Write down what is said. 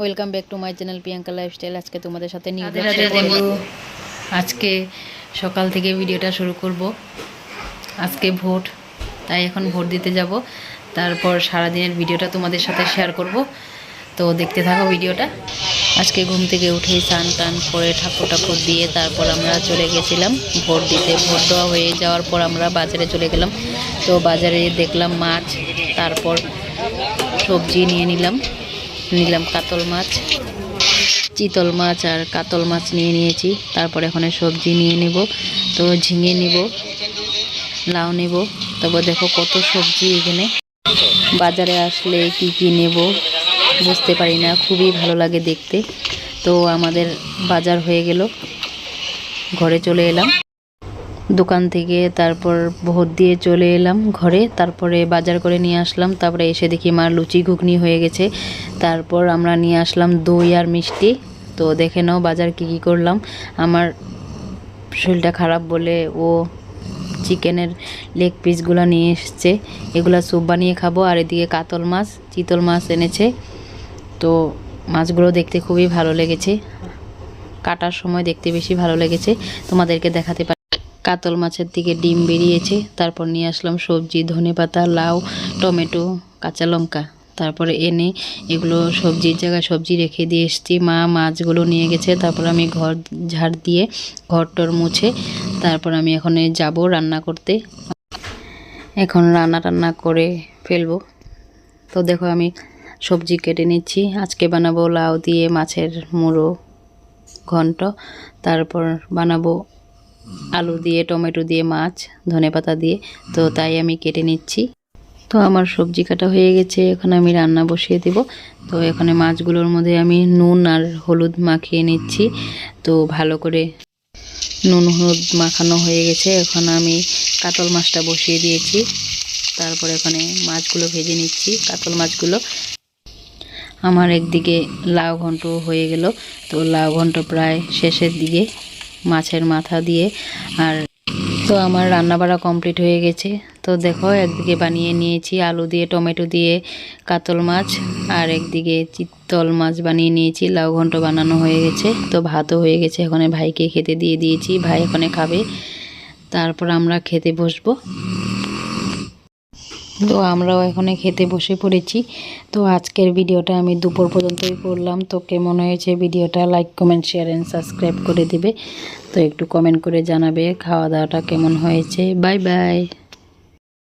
Welcome back to my channel Priyanka lifestyle আজকে তোমাদের সাথে আজকে সকাল থেকে ভিডিওটা শুরু করব। আজকে ভোট তাই এখন ভোট দিতে যাব। তারপর সারাদিনের ভিডিওটা তোমাদের সাথে শেয়ার করব। তো দেখতে থাকো ভিডিওটা। আজকে ঘুম থেকে উঠে স্নান টান করে ঠাকুর ঠাকুর দিয়ে তারপর আমরা চলে গেছিলাম ভোট দিতে। ভোট দেওয়া হয়ে যাওয়ার পর আমরা বাজারে চলে গেলাম। তো বাজারে দেখলাম মাছ তারপর সবজি নিয়ে নিলাম। নিলাম কাতল মাছ, চিতল মাছ আর কাতল মাছ নিয়ে নিয়েছি। তারপর এখানে সবজি নিয়ে নেব, তো ঝিঙে নেব, লাউ নেব। তারপর দেখো কত সবজি এখানে। বাজারে আসলে কি কি নেব বুঝতে পারি না, খুবই ভালো লাগে দেখতে। তো আমাদের বাজার হয়ে গেল, ঘরে চলে এলাম। দোকান থেকে তারপর ভোট দিয়ে চলে এলাম ঘরে। তারপরে বাজার করে নিয়ে আসলাম। তারপরে এসে দেখি মার লুচি ঘুগনি হয়ে গেছে। তারপর আমরা নিয়ে আসলাম দই আর মিষ্টি। তো দেখে নাও বাজার কী কী করলাম। আমার শরীরটা খারাপ বলে ও চিকেনের লেগ পিসগুলো নিয়ে এসছে। এগুলো স্যুপ বানিয়ে খাব। আর এদিকে কাতল মাছ, চিতল মাছ এনেছে। তো মাছগুলো দেখতে খুবই ভালো লেগেছে। কাটার সময় দেখতে বেশি ভালো লেগেছে। তোমাদেরকে দেখাতে পারি কাতল মাছের দিকে ডিম বেরিয়েছে। তারপর নিয়ে আসলাম সবজি, ধনেপাতা, লাউ, টমেটো, কাঁচা লঙ্কা। তারপরে এনে এগুলো সবজির জায়গায় সবজি রেখে দিয়ে এসেছি। মা মাছগুলো নিয়ে গেছে। তারপর আমি ঘর ঝাড় দিয়ে ঘর টর মুছে তারপর আমি এখন যাব রান্না করতে। এখন রান্না টান্না করে ফেলব। তো দেখো আমি সবজি কেটে নিচ্ছি। আজকে বানাবো লাউ দিয়ে মাছের মুড়ো ঘন্ট। তারপর বানাবো আলু দিয়ে, টমেটো দিয়ে, মাছ ধনেপাতা দিয়ে। তো তাই আমি কেটে নিচ্ছি। তো আমার সবজি কাটা হয়ে গেছে, এখন আমি রান্না বসিয়ে দেব। তো এখানে মাছগুলোর মধ্যে আমি নুন আর হলুদ মাখিয়ে নিচ্ছি। তো ভালো করে নুন, হলুদ মাখানো হয়ে গেছে। এখন আমি কাতল মাছটা বসিয়ে দিয়েছি। তারপর এখানে মাছগুলো ভেজে নিচ্ছি, কাতল মাছগুলো। আমার একদিকে লাউ ঘন্ট হয়ে গেল। তো লাউ ঘন্ট প্রায় শেষের দিকে মাছের মাথা দিয়ে। আর তো আমার রান্না বাড়া কমপ্লিট হয়ে গেছে। তো দেখো, একদিকে বানিয়ে নিয়েছি আলু দিয়ে, টমেটো দিয়ে কাতল মাছ, আর একদিকে চিত্তল মাছ বানিয়ে নিয়েছি, লাউ ঘন্ট বানানো হয়ে গেছে। তো ভাতও হয়ে গেছে, এখানে ভাইকে খেতে দিয়ে দিয়েছি, ভাই এখানে খাবে। তারপর আমরা খেতে বসবো। তো আমরাও এখানে খেতে বসে পড়েছি। তো আজকের ভিডিওটা আমি দুপুর পর্যন্তই করলাম। তো কেমন হয়েছে ভিডিওটা like comment share and subscribe করে দিবে। তো একটু কমেন্ট করে জানাবে খাওয়া দাওয়াটা কেমন হয়েছে। Bye bye